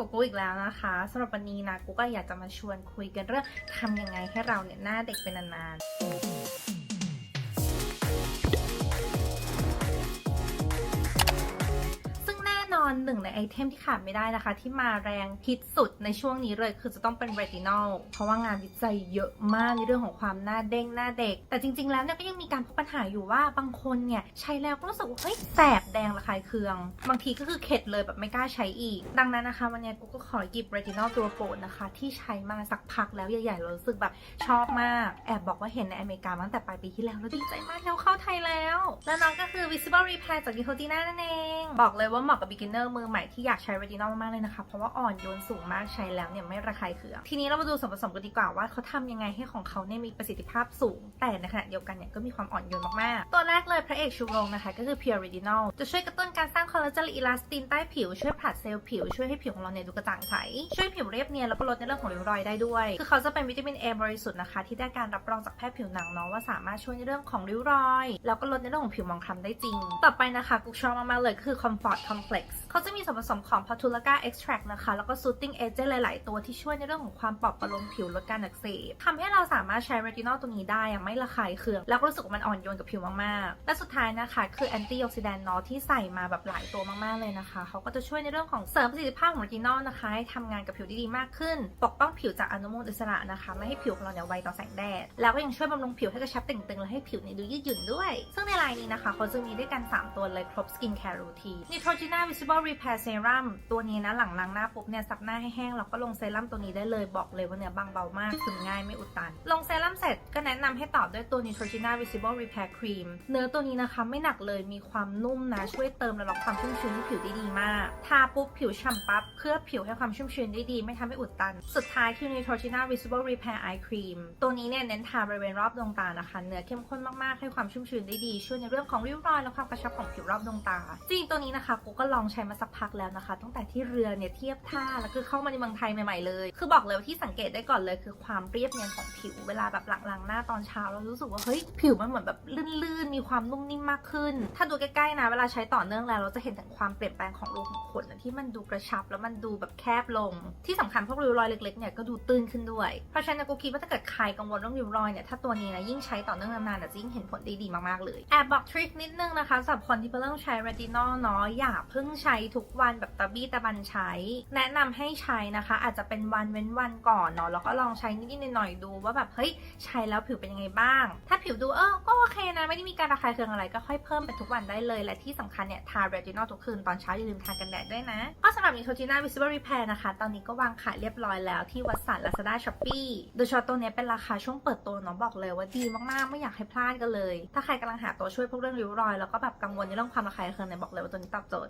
กับกูอีกแล้วนะคะสำหรับวันนี้นะกูก็อยากจะมาชวนคุยกันเรื่องทำยังไงให้เราเนี่ยหน้าเด็กเป็นนานๆ อนหนึ่งในไอเทมที่ขาดไม่ได้นะคะ ที่มาแรงฮิตสุดในช่วงนี้เลย คือจะต้องเป็นเรตินอลเพราะว่างานวิจัยเยอะมากในเรื่องของความหน้าเด้งหน้าเด็ก แต่จริง ๆ แล้วเนี่ยก็ยังมีการพบปัญหาอยู่ว่าบางคนเนี่ยใช้แล้วก็รู้สึกว่าเฮ้ยแสบแดงระคายเคือง บางทีก็คือเข็ดเลยแบบไม่กล้าใช้อีก ดังนั้นนะคะ วันนี้กูก็ขอหยิบเรตินอลตัวโปรดนะคะ ที่ใช้มาสักพักแล้วใหญ่ๆเรารู้สึกแบบชอบมากแอบบอกว่าเห็นในอเมริกามาตั้งแต่ปลายปีที่แล้วแล้วดีใจมากที่เขาเข้าไทยแล้ว และน้องก็คือ visible repair จาก Neutrogena นั่นเองบอกเลยว่าเหมาะกับ beginner มือใหม่ที่อยากใช้ retinol มากๆเลยนะคะ เพราะว่าอ่อนโยนสูงมากใช้แล้วเนี่ยไม่ระคายเคือง ทีนี้เรามาดูส่วนผสมกันดีกว่าว่าเขาทำยังไงให้ของเขาเนี่ยมีประสิทธิภาพสูง แต่ในขณะเดียวกันเนี่ยก็มีความอ่อนโยนมากๆ ตัวแรกเลยพระเอกชูโรงนะคะ ก็คือ pure retinol จะช่วยกระตุ้นการสร้างคอลลาเจนอิลาสตินใต้ผิวช่วยผลัดเซลล์ผิวช่วยให้ผิวของเราเนี่ยดูกระจ่างใสช่วยผิวเรียบเนียนแล้วก็ลดในเรื่องของริ้วรอยได้ด้วย คือเขาจะเป็นวิตามิน A บริสุทธิ์นะคะที่ได้การรับรองจากแพทย์ผิวหนังเนาะว่าสามารถช่วยในเรื่องของริ้วรอย แล้วก็ลดในเรื่องของผิวหมองคล้ำได้จริง ต่อไปนะคะกุกชอบมากๆเลยคือ comfort complex เขาจะมีส่วนผสมของ Portulaca extract นะคะ แล้วก็ soothing agent หลาย ๆ ตัวที่ช่วยในเรื่องของความปลอบประโลมผิวลดการอักเสบทำให้เราสามารถใช้ retinol ตัวนี้ได้อะไม่ระคายเคือง แล้วก็รู้สึกว่ามันอ่อนโยนกับผิวมาก ๆ และสุดท้ายนะคะคือ antioxidant เนาะที่ใส่มาแบบหลายตัวมาก ๆ เลยนะคะ เขาก็จะช่วยในเรื่องของเสริมประสิทธิภาพของ retinol นะคะให้ทำงานกับผิวได้ดีมากขึ้น ปกป้องผิวจากอนุมูลอิสระนะคะ ไม่ให้ผิวของเราเนี่ยไวต่อแสงแดด แล้วก็ยังช่วยบำรุงผิวให้กระชับเต่งตึงและให้ผิวเนี่ยดูยืดหยุ่นด้วย ซึ่งในลายนี้นะคะเขาจะมีด้วยกัน 3 ตัวเลยครบ skin care routine Neutrogena Visible Repair Serum ตัวนี้นะหลังล้างหน้าปุ๊บเนี่ยซับหน้าให้แห้งแล้วก็ลงเซรั่มตัวนี้ได้เลยบอกเลยว่าเนี่ยบางเบามากซึมง่ายไม่อุดตัน ลงเซรั่มเสร็จก็แนะนำให้ต่อด้วยตัว Neutrogena Visible Repair Cream เนื้อตัวนี้นะคะไม่หนักเลยมีความนุ่มนะช่วยเติมและล็อกความชุ่มชื้นให้ผิวได้ดีมากทาปุ๊บผิวฉ่ำปั๊บเคลือบผิวให้ความชุ่มชื้นได้ดี ไม่ทำให้อุดตัน สุดท้ายคือ Neutrogena Visible Repair Eye Cream ตัวนี้เนี่ยเน้นทาบริเวณรอบดวงตานะคะเนื้อเข้มข้นมากๆให้ความชุ่มชื้นได้ดีช่วยในเรื่องของริ้วรอยและความกระชับของผิวรอบดวงตาจริงตัวนี้นะคะกูก็ลองใช้มาสักพักแล้วนะคะ ตั้งแต่ที่เรือเนี่ยเทียบท่าแล้วคือเข้ามาในเมืองไทยใหม่ๆเลย คือบอกเลยว่าที่สังเกตได้ก่อนเลย คือความเรียบเนียนของผิวเวลาแบบหลังล้างหน้าตอนเช้าเรารู้สึกว่าเฮ้ยผิวมันเหมือนแบบลื่นๆ มีความนุ่มนิ่มมากขึ้น ถ้าดูใกล้ๆนะเวลาใช้ต่อเนื่องแล้วเราจะเห็นถึงความเปลี่ยนแปลงของรูขุมขนที่มันดูกระชับแล้วมันดูแบบแคบลง ที่สำคัญพวกริ้วรอยเล็กๆเนี่ยก็ดูตื้นขึ้นด้วย เพราะฉะนั้นกูคิดว่าถ้าเกิดใครกังวลเรื่องริ้วรอยเนี่ยถ้าตัวนี้นะยิ่งใช้ต่อเนื่องนานๆจะยิ่งเห็นผลด้ดีมากๆเลยแอบบอกทริคนิดนึงนะคะสำหรับคนที่เพิ่งใช้เรตินอลเนาะอย่าเพิ่งใช้ทุกวันแบบตะบี้ตะบันใช้ แนะนำให้ใช้นะคะ อาจจะเป็นวันเว้นวันก่อนเนาะแล้วก็ลองใช้นิดๆหน่อยๆดูว่าแบบเฮ้ยใช้แล้วผิวเป็นยังไงบ้าง ถ้าผิวดูเออก็โอเคนะไม่ได้มีการระคายเคืองอะไรก็ค่อยเพิ่มเป็นทุกวันได้เลย และที่สำคัญเนี่ยทาเรตินอลทุกคืนตอนเช้าอย่าลืมทากันแดดด้วยนะก็สำหรับ Neutrogena Visible Repair นะคะตอนนี้ก็วางขายเรียบร้อยแล้วที่วัดสัน Lazada Shopee โดยเฉพาะตัวเนี้ยเป็นราคาช่วงเปิดตัวเนาะบอกเลยว่าดีมากๆไม่อยากให้พลาดกันเลย ถ้าใครกำลังหาตัวช่วยพวกเรื่องริ้วรอยแล้วก็แบบกังวลในเรื่องความระคายเคืองเนี่ยบอกเลยว่าตัวนี้ตอบโจทย์